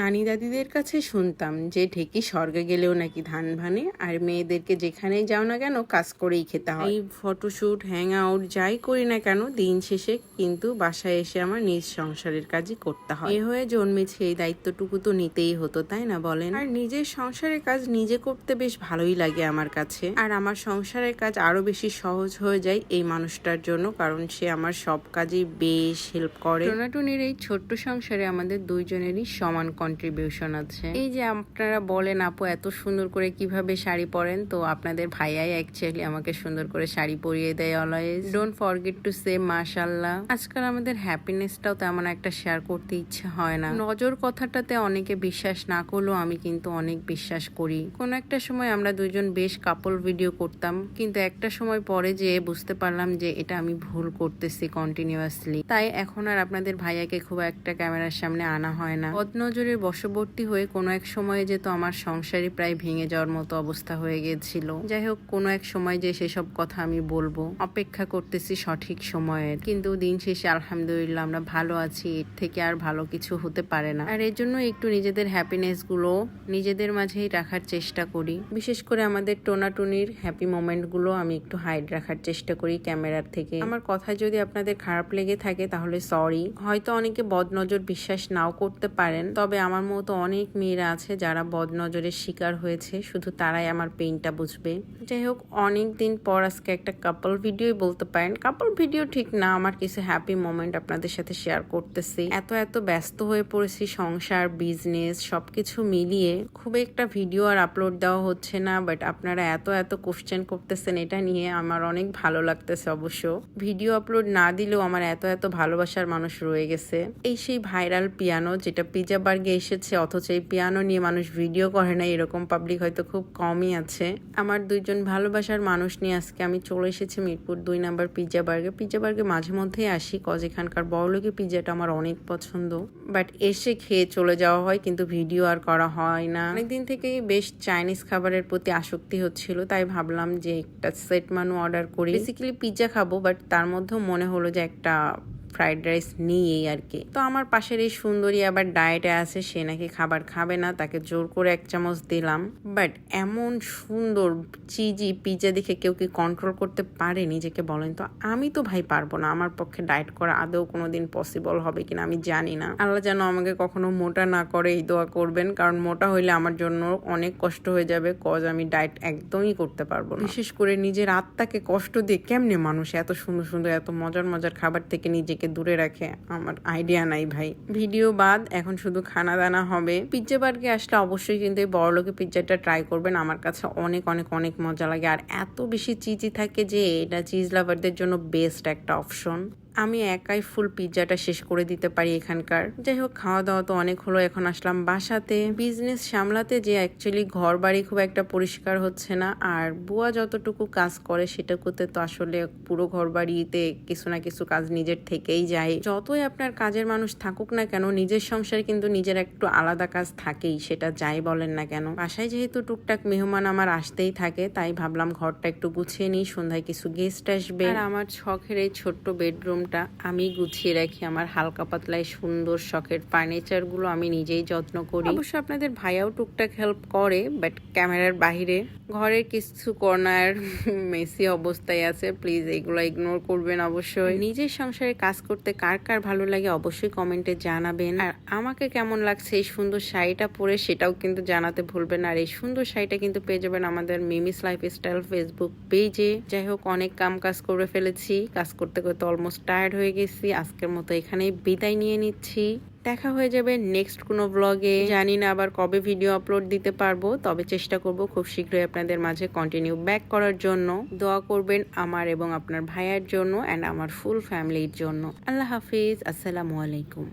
নানি দাদিদের কাছে শুনতাম যে ঢেকি স্বর্গে গেলেও নাকি ধান ভানে, আর মেয়েদেরকে যেখানেই যাও না কেন কাজ করেই খেতে হয়। এই ফটোশ্যুট হ্যাং আউট যাই করি না কেন দিন শেষে কিন্তু বাসায় এসে আমার নিজ সংসারের কাজই করতে হয়। এ হয়ে জন্মেছে এই দায়িত্বটুকু তো নিতেই হতো, তাই না বলেন? আর নিজের সংসারের কাজ নিজে করতে বেশ ভালোই লাগে আমার কাছে। আর আমার সংসারের কাজ আরও বেশি সহজ হয়ে যায় এই মানুষটার জন্য, কারণ সে আমার সব কাজেই বেশ হেল্প করে। টোনাটুনির এই ছোট্ট সংসারে আমাদের দুইজনেরই সমান কন্ট্রিবিউশন আছে? এই যে আপনারা বলেন, আপু, এত সুন্দর করে কীভাবে শাড়ি পরেন, তো আপনাদের ভাইয়াই অ্যাকচুয়ালি আমাকে সুন্দর করে শাড়ি পরিয়ে দেয় always don't forget to say মাশাল্লাহ আজকাল আমাদের হ্যাপিনেসটাও তেমন একটা শেয়ার করতে ইচ্ছে হয় না। নজর কথাটাতে অনেকে বিশ্বাস না করলেও আমি কিন্তু অনেক বিশ্বাস করি। কোন একটা সময় আমরা দুজন বেশ কাপল ভিডিও করতাম, কিন্তু একটা সময় পরে যে বুঝতে পারলাম যে এটা আমি ভুল করতেছি কন্টিনিউয়াসলি তাই এখন আর আপনাদের ভাইয়াকে খুব একটা ক্যামেরার সামনে আনা হয় না। বদনজরের বশবর্তী হয়ে কোনো এক সময়ে যে তো আমার সংসারই প্রায় ভেঙে যাওয়ার মতো অবস্থা হয়ে গিয়েছিল। যাই হোক কোনো এক সময় যে সেসব কথা আমি বলব, অপেক্ষা করতেছি সঠিক সময়ের। কিন্তু দিন শেষে আলহামদুলিল্লাহ আমরা ভালো আছি, এর থেকে আর ভালো কিছু হতে পারে না। আর এর জন্য একটু নিজেদের হ্যাপিনেসগুলো নিজেদের মাঝেই রাখার চেষ্টা করি। বিশেষ করে আমাদের টোনাটুনির হ্যাপি মোমেন্টগুলো আমি একটু হাইড রাখার চেষ্টা করি ক্যামেরার থেকে। আমার কথা যদি আপনাদের খারাপ লেগে থাকে তাহলে সরি হয়তো অনেকে বদনজর বিশ্বাস নাও করতে পারেন, তবে আমার মতো অনেক মেয়েরা আছে যারা বদনজরের শিকার হয়েছে, শুধু তারাই আমার পেইনটা বুঝবে। যাই হোক অনেক দিন পর আজকে একটা কাপল ভিডিওই বলতে পারেন। কাপল ভিডিও ঠিক না, আমার কিছু হ্যাপি মোমেন্ট আপনাদের সাথে শেয়ার করতেছি। এত এত ব্যস্ত হয়ে পড়েছি সংসার বিজনেস সবকিছু মিলিয়ে। খুব একটা ভিডিও আর আপলোড দেওয়া হচ্ছে না বাট আপনারা এত এত কোশ্চেন করতেছেন এটা নিয়ে আমার অনেক ভালো লাগতেছে অবশ্য। ভিডিও আপলোড না দিলেও আমার এত এত ভালোবাসার মানুষ রয়ে গেছে। এই সেই ভাইরাল পিয়ানো যেটা পিজা বার্গে এসেছে, অথচ এই পিয়ানো নিয়ে মানুষ ভিডিও করে না এরকম পাবলিক হয়তো খুব কমই আছে। আমার দুইজন ভালোবাসার মানুষ নিয়ে আজকে আমি চলে এসেছি মিরপুর দুই নাম্বার পিজা বার্গে পিজা বার্গে মাঝে মধ্যেই আসি কজ এখানকার বড়লোকি পিজাটা আমার অনেক পছন্দ। বাট এসে খেয়ে চলে যাওয়া হয়, কিন্তু ভিডিও আর করা হয় না। অনেকদিন থেকেই বেশ চাইনিজ খাবারের প্রতি আসক্তি হচ্ছিল, তাই ভাবলাম যে একটা সেট মানু অর্ডার করি। বেসিক্যালি পিজা খাব বাট তার মধ্যেও মনে হলো যে একটা ফ্রাইড রাইস নিই এই আর কি। তো আমার পাশের এই সুন্দরী আবার ডায়েটে আছে, সে নাকি খাবার খাবে না, তাকে জোর করে এক চামচ দিলাম। বাট এমন সুন্দর চিজি পিজা দেখে কেউ কি কন্ট্রোল করতে পারে নিজেকে বলেন তো? আমি তো ভাই পারব না, আমার পক্ষে ডায়েট করা আদৌ কোনোদিন পসিবল হবে কিনা আমি জানি না। আল্লাহ যেন আমাকে কখনো মোটা না করে এই দোয়া করবেন, কারণ মোটা হইলে আমার জন্য অনেক কষ্ট হয়ে যাবে কজ আমি ডায়েট একদমই করতে পারব না। বিশেষ করে নিজের আত্মাকে কষ্ট দিয়ে কেমনে মানুষ এত সুন্দর সুন্দর, এত মজার মজার খাবার থেকে নিজেকে দূরে রাখে, আমার আইডিয়া নাই ভাই। ভিডিও বাদ, এখন শুধু খানা দানা হবে পিজ্জা পার্কে আসলে অবশ্যই কিন্তু এই বড়লোকে পিজ্জাটা ট্রাই করবেন, আমার কাছে অনেক অনেক অনেক মজা লাগে। আর এত বেশি চিজি থাকে যে এটা চিজ লাভারদের জন্য বেস্ট একটা অপশন আমি একাই ফুল পিৎজাটা শেষ করে দিতে পারি এখানকার। যাই হোক খাওয়া দাওয়া তো অনেক হলো, এখন আসলাম বাসাতে। বিজনেস সামলাতে যে অ্যাকচুয়ালি ঘর বাড়ি খুব একটা পরিষ্কার হচ্ছে না, আর বুয়া যতটুকু কাজ করে সেটুকুতে তো আসলে পুরো ঘর বাড়িতে কিছু না কিছু কাজ নিজের থেকেই যায়। যতই আপনার কাজের মানুষ থাকুক না কেন, নিজের সংসারে কিন্তু নিজের একটু আলাদা কাজ থাকেই, সেটা যাই বলেন না কেন। বাসায় যেহেতু টুকটাক মেহমান আমার আসতেই থাকে, তাই ভাবলাম ঘরটা একটু গুছিয়ে নিই, সন্ধ্যায় কিছু গেস্ট আসবে। আর আমার শখের এই ছোট্ট বেডরুম রুমটা আমি গুছিয়ে রাখি আমার হালকা পাতলায় সুন্দর শখের ফার্নিচারগুলো আমি নিজেই যত্ন করি। অবশ্য আপনাদের ভাইয়াও টুকটাক হেল্প করে বাট ক্যামেরার বাহিরে। ঘরের কিছু কর্নার মেসি অবস্থায় আছে প্লিজ এগুলো ইগনোর করবেন অবশ্যই। নিজের সংসারে কাজ করতে কার কার ভালো লাগে অবশ্যই কমেন্টে জানাবেন। আর আমাকে কেমন লাগছে এই সুন্দর শাড়িটা পরে সেটাও কিন্তু জানাতে ভুলবেন আর এই সুন্দর শাড়িটা কিন্তু পেয়ে যাবেন আমাদের মিমিস লাইফ স্টাইল ফেসবুক পেজে যাই হোক অনেক কাম কাজ করে ফেলেছি কাজ করতে করতে অলমোস্ট টায়ার্ড হয়ে গেছি, আজকের মতো এখানে বিদায় নিয়ে নিচ্ছি। দেখা হয়ে যাবে নেক্সট কোনো ব্লগে জানি না আবার কবে ভিডিও আপলোড দিতে পারব, তবে চেষ্টা করব খুব শীঘ্রই আপনাদের মাঝে কন্টিনিউ ব্যাক করার জন্য। দোয়া করবেন আমার এবং আপনার ভাইয়ের জন্য অ্যান্ড আমার ফুল ফ্যামিলির জন্য। আল্লাহ হাফিজ, আসসালামু আলাইকুম।